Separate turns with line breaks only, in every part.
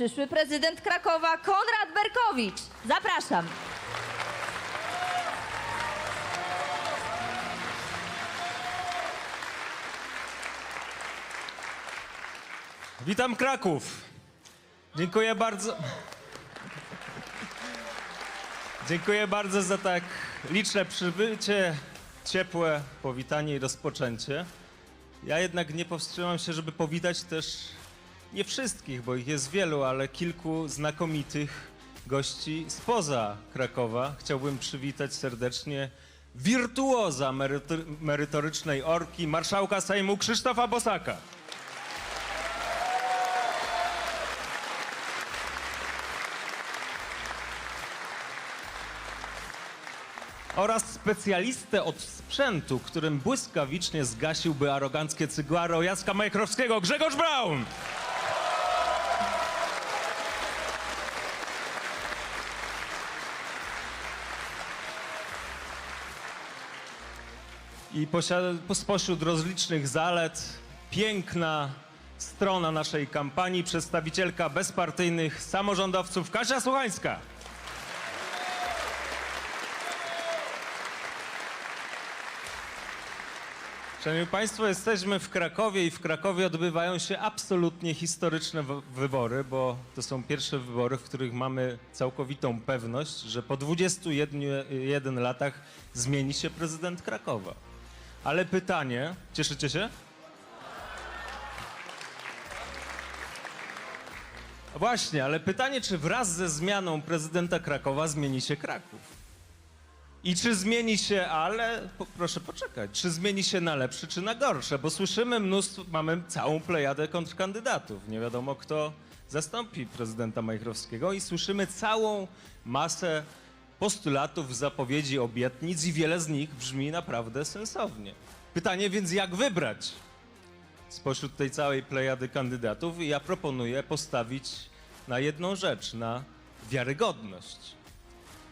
przyszły prezydent Krakowa Konrad Berkowicz. Zapraszam.
Witam Kraków. Dziękuję bardzo. Dziękuję bardzo za tak liczne przybycie, ciepłe powitanie i rozpoczęcie. Ja jednak nie powstrzymam się, żeby powitać też nie wszystkich, bo ich jest wielu, ale kilku znakomitych gości spoza Krakowa. Chciałbym przywitać serdecznie wirtuoza merytor- merytorycznej orki, marszałka Sejmu Krzysztofa Bosaka. oraz specjalistę od sprzętu, którym błyskawicznie zgasiłby aroganckie cygaro Jacka Majkrowskiego, Grzegorz Braun! I spośród rozlicznych zalet, piękna strona naszej kampanii, przedstawicielka bezpartyjnych samorządowców Kasia Słuchańska. Szanowni Państwo, jesteśmy w Krakowie i w Krakowie odbywają się absolutnie historyczne wybory, bo to są pierwsze wybory, w których mamy całkowitą pewność, że po 21 latach zmieni się prezydent Krakowa. Ale pytanie, cieszycie się? Właśnie, ale pytanie, czy wraz ze zmianą prezydenta Krakowa zmieni się Kraków? I czy zmieni się, ale po, proszę poczekać, czy zmieni się na lepsze, czy na gorsze? Bo słyszymy mnóstwo, mamy całą plejadę kontrkandydatów. Nie wiadomo, kto zastąpi prezydenta Majchrowskiego i słyszymy całą masę postulatów, zapowiedzi, obietnic i wiele z nich brzmi naprawdę sensownie. Pytanie więc, jak wybrać spośród tej całej plejady kandydatów? I ja proponuję postawić na jedną rzecz, na wiarygodność.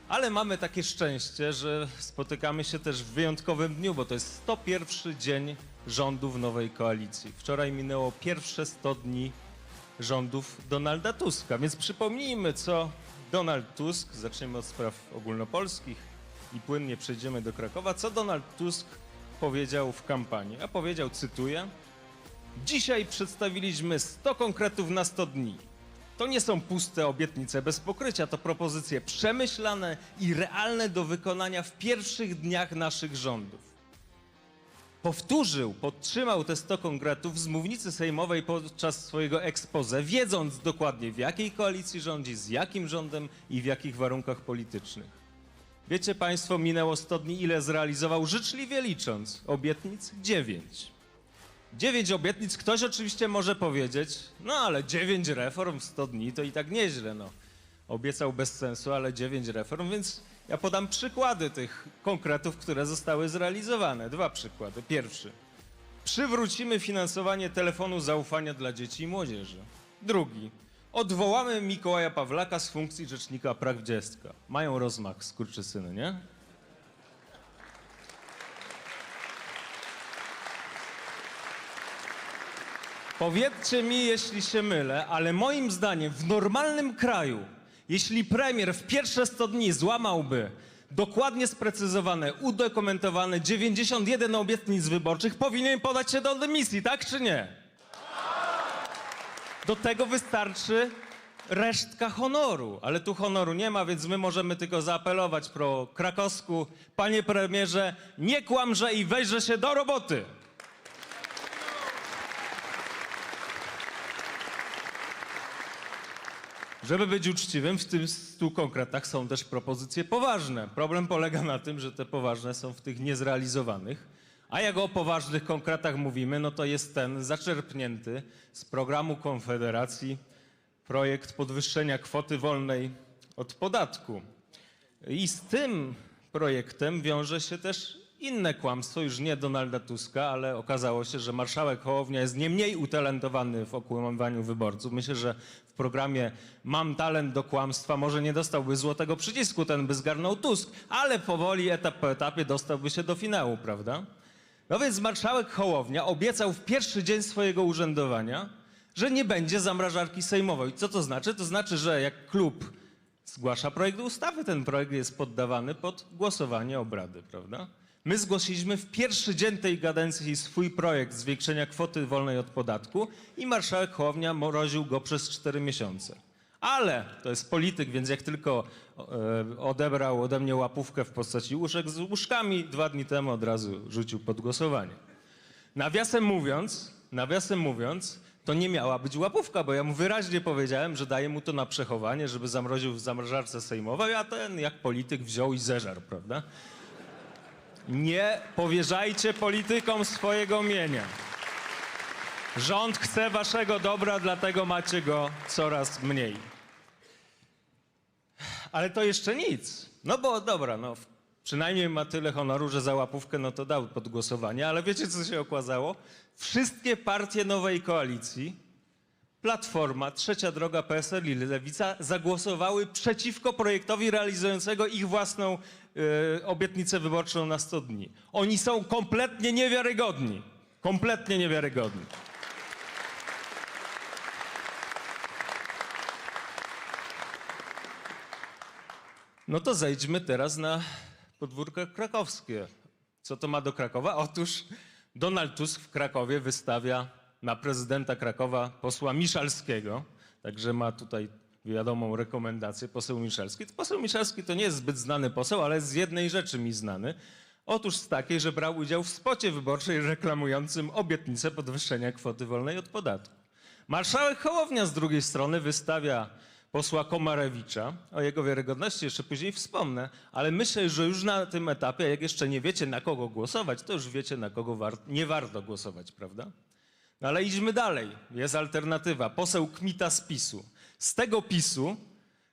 Ale mamy takie szczęście, że spotykamy się też w wyjątkowym dniu, bo to jest 101 dzień rządów nowej koalicji. Wczoraj minęło pierwsze 100 dni rządów Donalda Tuska, więc przypomnijmy, co Donald Tusk, zaczniemy od spraw ogólnopolskich i płynnie przejdziemy do Krakowa, co Donald Tusk powiedział w kampanii. A powiedział, cytuję, Dzisiaj przedstawiliśmy 100 konkretów na 100 dni. To nie są puste obietnice bez pokrycia, to propozycje przemyślane i realne do wykonania w pierwszych dniach naszych rządów. Powtórzył, podtrzymał te 100 konkretów z mównicy sejmowej podczas swojego expose, wiedząc dokładnie w jakiej koalicji rządzi, z jakim rządem i w jakich warunkach politycznych. Wiecie Państwo, minęło 100 dni, ile zrealizował, życzliwie licząc, obietnic 9. Dziewięć obietnic, ktoś oczywiście może powiedzieć, no ale dziewięć reform w 100 dni to i tak nieźle, no. Obiecał bez sensu, ale dziewięć reform, więc ja podam przykłady tych konkretów, które zostały zrealizowane. Dwa przykłady. Pierwszy. Przywrócimy finansowanie telefonu zaufania dla dzieci i młodzieży. Drugi. Odwołamy Mikołaja Pawlaka z funkcji Rzecznika Praw Dziecka. Mają rozmach, skurczysyny, nie? Powiedzcie mi, jeśli się mylę, ale moim zdaniem w normalnym kraju, jeśli premier w pierwsze 100 dni złamałby dokładnie sprecyzowane, udokumentowane 91 obietnic wyborczych, powinien podać się do dymisji, tak czy nie? Do tego wystarczy resztka honoru, ale tu honoru nie ma, więc my możemy tylko zaapelować pro krakowsku. Panie premierze, nie kłamże i weźże się do roboty. Żeby być uczciwym, w tym stu konkretach są też propozycje poważne. Problem polega na tym, że te poważne są w tych niezrealizowanych. A jak o poważnych konkretach mówimy, no to jest ten zaczerpnięty z programu Konfederacji projekt podwyższenia kwoty wolnej od podatku. I z tym projektem wiąże się też inne kłamstwo, już nie Donalda Tuska, ale okazało się, że marszałek Hołownia jest nie mniej utalentowany w okłamywaniu wyborców. Myślę, że programie Mam talent do kłamstwa może nie dostałby złotego przycisku, ten by zgarnął Tusk, ale powoli, etap po etapie dostałby się do finału, prawda? No więc marszałek Hołownia obiecał w pierwszy dzień swojego urzędowania, że nie będzie zamrażarki sejmowej. Co to znaczy? To znaczy, że jak klub zgłasza projekt ustawy, ten projekt jest poddawany pod głosowanie obrady, prawda? My zgłosiliśmy w pierwszy dzień tej kadencji swój projekt zwiększenia kwoty wolnej od podatku i marszałek Hołownia mroził go przez cztery miesiące. Ale to jest polityk, więc jak tylko e, odebrał ode mnie łapówkę w postaci łóżek z łóżkami, dwa dni temu od razu rzucił pod głosowanie. Nawiasem mówiąc, nawiasem mówiąc, to nie miała być łapówka, bo ja mu wyraźnie powiedziałem, że daję mu to na przechowanie, żeby zamroził w zamrażarce sejmowej, a ten jak polityk wziął i zeżarł, prawda? Nie powierzajcie politykom swojego mienia. Rząd chce waszego dobra, dlatego macie go coraz mniej. Ale to jeszcze nic. No bo dobra, no przynajmniej ma tyle honoru, że za łapówkę no to dał pod głosowanie, ale wiecie co się okazało? Wszystkie partie nowej koalicji, Platforma, Trzecia Droga, PSL i Lewica zagłosowały przeciwko projektowi realizującego ich własną e, obietnicę wyborczą na 100 dni. Oni są kompletnie niewiarygodni. Kompletnie niewiarygodni. No to zejdźmy teraz na podwórko krakowskie. Co to ma do Krakowa? Otóż Donald Tusk w Krakowie wystawia na prezydenta Krakowa posła Miszalskiego, także ma tutaj wiadomą rekomendację, poseł Miszalski. Poseł Miszalski to nie jest zbyt znany poseł, ale z jednej rzeczy mi znany. Otóż z takiej, że brał udział w spocie wyborczej reklamującym obietnicę podwyższenia kwoty wolnej od podatku. Marszałek Hołownia z drugiej strony wystawia posła Komarewicza. O jego wiarygodności jeszcze później wspomnę, ale myślę, że już na tym etapie, jak jeszcze nie wiecie na kogo głosować, to już wiecie na kogo war- nie warto głosować, prawda? Ale idźmy dalej. Jest alternatywa. Poseł Kmita z PiSu. Z tego PiSu,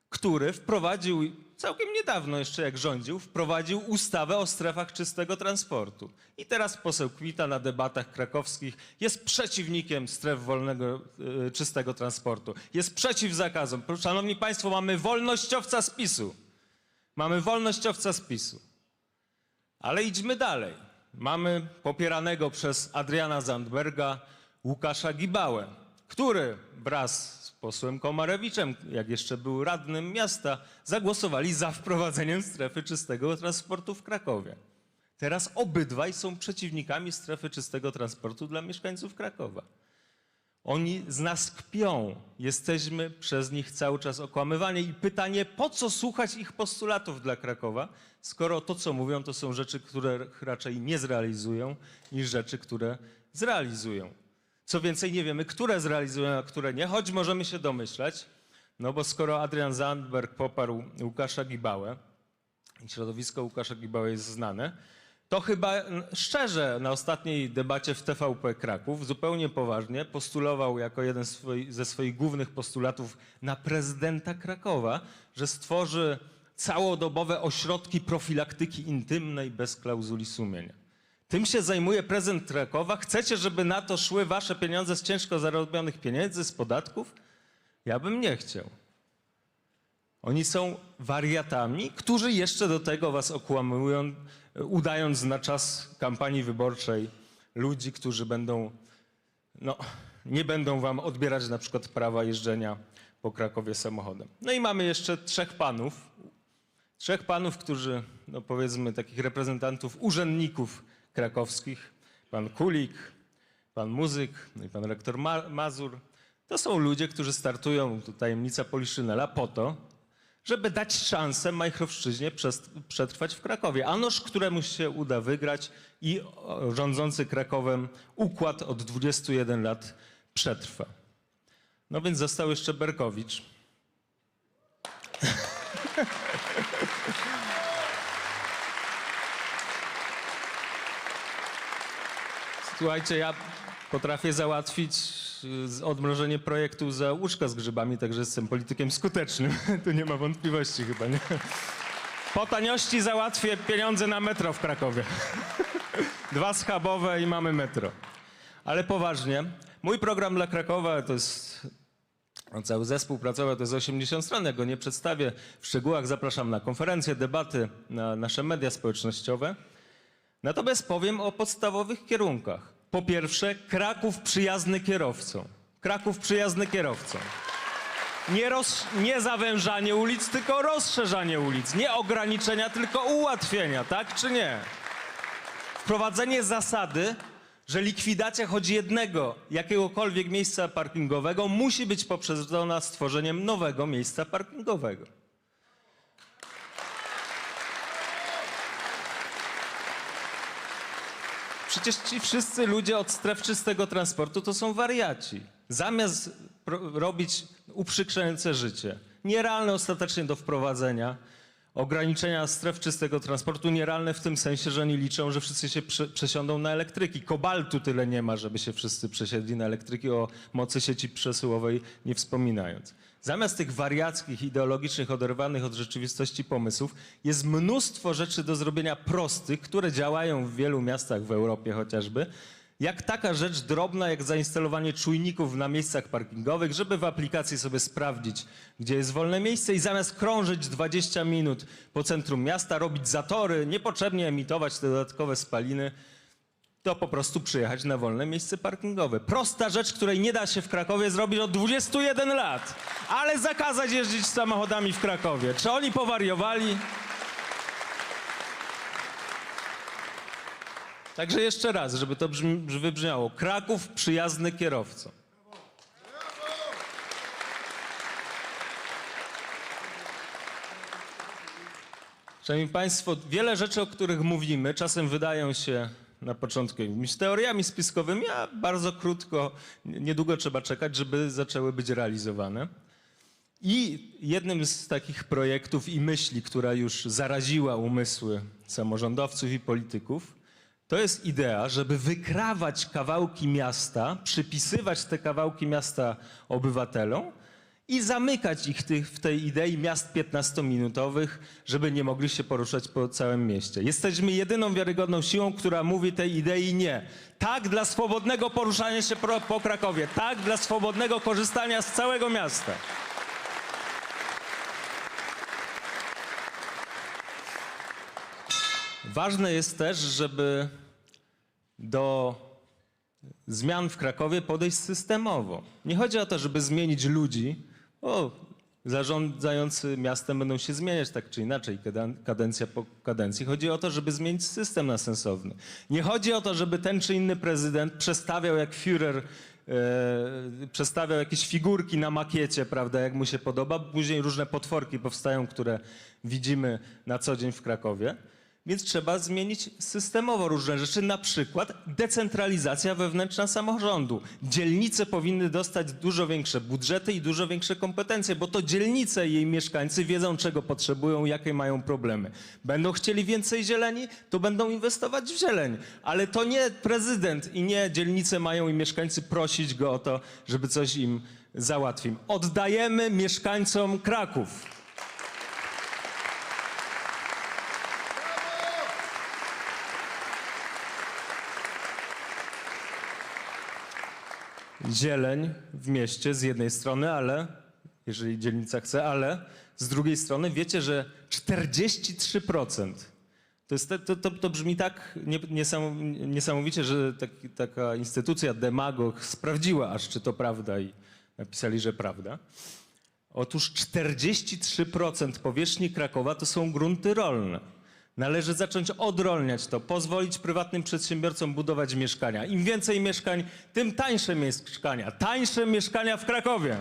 który wprowadził całkiem niedawno jeszcze jak rządził, wprowadził ustawę o strefach czystego transportu. I teraz poseł Kmita na debatach krakowskich jest przeciwnikiem stref wolnego, e, czystego transportu. Jest przeciw zakazom. Szanowni Państwo, mamy wolnościowca z PiSu. Mamy wolnościowca z PiSu. Ale idźmy dalej. Mamy popieranego przez Adriana Zandberga Łukasza Gibałę, który wraz z posłem Komarewiczem, jak jeszcze był radnym miasta, zagłosowali za wprowadzeniem strefy czystego transportu w Krakowie. Teraz obydwaj są przeciwnikami strefy czystego transportu dla mieszkańców Krakowa. Oni z nas kpią. Jesteśmy przez nich cały czas okłamywani. I pytanie, po co słuchać ich postulatów dla Krakowa, skoro to, co mówią, to są rzeczy, które raczej nie zrealizują, niż rzeczy, które zrealizują. Co więcej, nie wiemy, które zrealizują, a które nie, choć możemy się domyślać, no bo skoro Adrian Zandberg poparł Łukasza Gibałę, i środowisko Łukasza Gibały jest znane, to chyba szczerze na ostatniej debacie w TVP Kraków zupełnie poważnie postulował jako jeden ze swoich głównych postulatów na prezydenta Krakowa, że stworzy całodobowe ośrodki profilaktyki intymnej bez klauzuli sumienia. Tym się zajmuje prezydent Krakowa. Chcecie, żeby na to szły wasze pieniądze z ciężko zarobionych pieniędzy, z podatków? Ja bym nie chciał. Oni są wariatami, którzy jeszcze do tego was okłamują, udając na czas kampanii wyborczej ludzi, którzy będą, no, nie będą wam odbierać na przykład prawa jeżdżenia po Krakowie samochodem. No i mamy jeszcze trzech panów, trzech panów, którzy, no powiedzmy, takich reprezentantów urzędników krakowskich, pan Kulik, pan Muzyk, no pan rektor Ma- Mazur. To są ludzie, którzy startują, tu tajemnica Poliszynela, po to, żeby dać szansę Majchrowszczyźnie przetrwać w Krakowie. A noż któremuś się uda wygrać i rządzący Krakowem układ od 21 lat przetrwa. No więc został jeszcze Berkowicz. Słuchajcie, ja potrafię załatwić y, odmrożenie projektu za łóżka z grzybami, także jestem politykiem skutecznym. tu nie ma wątpliwości chyba, nie? Po taniości załatwię pieniądze na metro w Krakowie. Dwa schabowe i mamy metro. Ale poważnie, mój program dla Krakowa to jest Cały zespół pracował, to jest 80 stron, ja go nie przedstawię w szczegółach. Zapraszam na konferencje, debaty, na nasze media społecznościowe. Natomiast powiem o podstawowych kierunkach. Po pierwsze, Kraków przyjazny kierowcom. Kraków przyjazny kierowcom. Nie, roz, nie zawężanie ulic, tylko rozszerzanie ulic. Nie ograniczenia, tylko ułatwienia, tak czy nie? Wprowadzenie zasady, że likwidacja choć jednego, jakiegokolwiek miejsca parkingowego musi być poprzedzona stworzeniem nowego miejsca parkingowego. Przecież ci wszyscy ludzie od stref czystego transportu to są wariaci. Zamiast robić uprzykrzające życie, nierealne ostatecznie do wprowadzenia, ograniczenia stref czystego transportu, nierealne w tym sensie, że oni liczą, że wszyscy się prze, przesiądą na elektryki. Kobaltu tyle nie ma, żeby się wszyscy przesiedli na elektryki, o mocy sieci przesyłowej nie wspominając. Zamiast tych wariackich, ideologicznych, oderwanych od rzeczywistości pomysłów, jest mnóstwo rzeczy do zrobienia prostych, które działają w wielu miastach w Europie chociażby, jak taka rzecz drobna, jak zainstalowanie czujników na miejscach parkingowych, żeby w aplikacji sobie sprawdzić, gdzie jest wolne miejsce i zamiast krążyć 20 minut po centrum miasta, robić zatory, niepotrzebnie emitować te dodatkowe spaliny, to po prostu przyjechać na wolne miejsce parkingowe. Prosta rzecz, której nie da się w Krakowie zrobić od 21 lat, ale zakazać jeździć samochodami w Krakowie. Czy oni powariowali? Także jeszcze raz, żeby to brzmi, wybrzmiało. Kraków przyjazny kierowcom. Szanowni Państwo, wiele rzeczy, o których mówimy, czasem wydają się na początku jakimiś teoriami spiskowymi, a bardzo krótko, niedługo trzeba czekać, żeby zaczęły być realizowane. I jednym z takich projektów i myśli, która już zaraziła umysły samorządowców i polityków, to jest idea, żeby wykrawać kawałki miasta, przypisywać te kawałki miasta obywatelom i zamykać ich w tej idei miast 15-minutowych, żeby nie mogli się poruszać po całym mieście. Jesteśmy jedyną wiarygodną siłą, która mówi tej idei nie. Tak dla swobodnego poruszania się po Krakowie, tak dla swobodnego korzystania z całego miasta. Ważne jest też, żeby do zmian w Krakowie podejść systemowo. Nie chodzi o to, żeby zmienić ludzi. O, zarządzający miastem będą się zmieniać tak czy inaczej, kaden- kadencja po kadencji. Chodzi o to, żeby zmienić system na sensowny. Nie chodzi o to, żeby ten czy inny prezydent przestawiał jak Führer, e, przestawiał jakieś figurki na makiecie, prawda, jak mu się podoba. Później różne potworki powstają, które widzimy na co dzień w Krakowie. Więc trzeba zmienić systemowo różne rzeczy, na przykład decentralizacja wewnętrzna samorządu. Dzielnice powinny dostać dużo większe budżety i dużo większe kompetencje, bo to dzielnice i jej mieszkańcy wiedzą, czego potrzebują, jakie mają problemy. Będą chcieli więcej zieleni, to będą inwestować w zieleń. Ale to nie prezydent i nie dzielnice mają i mieszkańcy prosić go o to, żeby coś im załatwił. Oddajemy mieszkańcom Kraków. Zieleń w mieście z jednej strony, ale jeżeli dzielnica chce, ale z drugiej strony wiecie, że 43% to, jest, to, to, to brzmi tak nie- niesam- niesamowicie, że taki, taka instytucja demagog sprawdziła aż czy to prawda i napisali, że prawda. Otóż 43% powierzchni Krakowa to są grunty rolne. Należy zacząć odrolniać to, pozwolić prywatnym przedsiębiorcom budować mieszkania. Im więcej mieszkań, tym tańsze mieszkania. Tańsze mieszkania w Krakowie.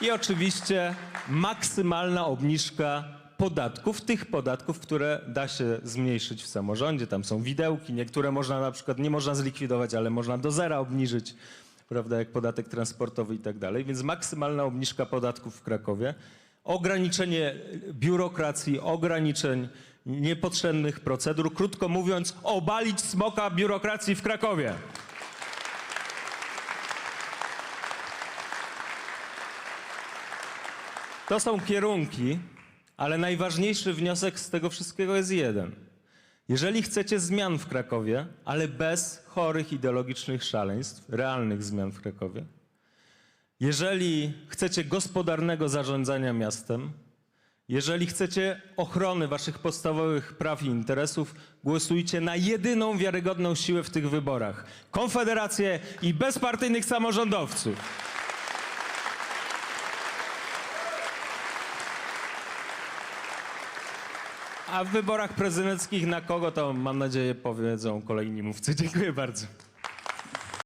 I oczywiście maksymalna obniżka podatków, tych podatków, które da się zmniejszyć w samorządzie. Tam są widełki, niektóre można na przykład nie można zlikwidować, ale można do zera obniżyć, prawda, jak podatek transportowy i tak dalej. Więc maksymalna obniżka podatków w Krakowie, ograniczenie biurokracji, ograniczeń niepotrzebnych procedur, krótko mówiąc, obalić smoka biurokracji w Krakowie. To są kierunki, ale najważniejszy wniosek z tego wszystkiego jest jeden. Jeżeli chcecie zmian w Krakowie, ale bez chorych ideologicznych szaleństw, realnych zmian w Krakowie, jeżeli chcecie gospodarnego zarządzania miastem, Jeżeli chcecie ochrony waszych podstawowych praw i interesów, głosujcie na jedyną wiarygodną siłę w tych wyborach Konfederację i bezpartyjnych samorządowców. A w wyborach prezydenckich na kogo to mam nadzieję powiedzą kolejni mówcy. Dziękuję bardzo.